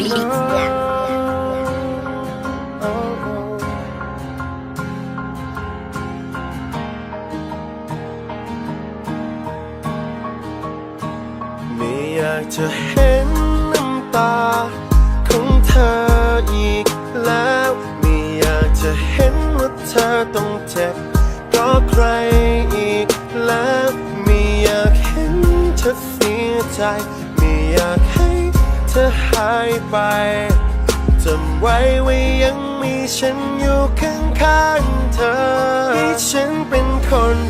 ไม่อยากจะเห็นน้ำตาของเธออีกแล้วไม่อยากจะเห็นว่าเธอต้องเจ็บเพราะใครอีกแล้วไม่อยากเห็นเธอเสียใจไม่อยากให้ เธอหายไปจำไว้ว่ายังมีฉันอยู่ข้างๆเธอให้ฉันเป็นคน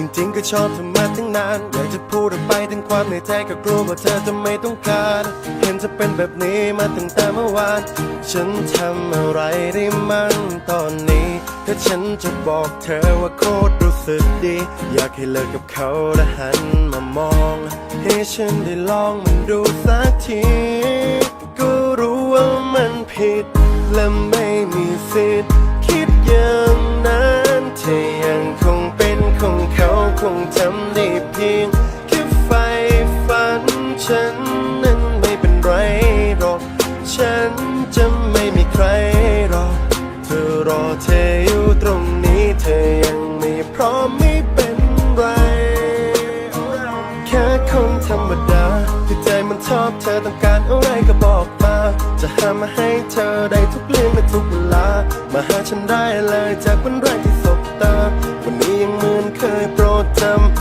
จริงๆก็ชอบเธอมาตั้งนาน อยากจะพูดออกไปถึงความในใจก็กลัวว่าเธอจะไม่ต้องการ เห็นจะเป็นแบบนี้มาตั้งแต่เมื่อวาน ฉันทำอะไรได้มั่งตอนนี้ ถ้าฉันจะบอกเธอว่าโคตรรู้สึกดี อยากให้เลิกกับเขาและหันมามอง ให้ฉันได้ลองมันดูสักที ก็รู้ว่ามันผิดและไม่มีสิทธิ์ งทำได้เพียง แค่ไฟฝันฉันนั้นไม่เป็นไรหรอก ฉันจะไม่มีใครรอ เธอรอเธออยู่ตรงนี้เธอยังไม่พร้อมไม่เป็นไร แค่คนธรรมดาที่ใจมันชอบเธอต้องการอะไรก็บอกมา จะหามาให้เธอได้ทุกเรื่องและทุกเวลา มาหาฉันได้เลยจากวันแรกที่สบตา วันนี้ยังเหมือนเคยโปร ด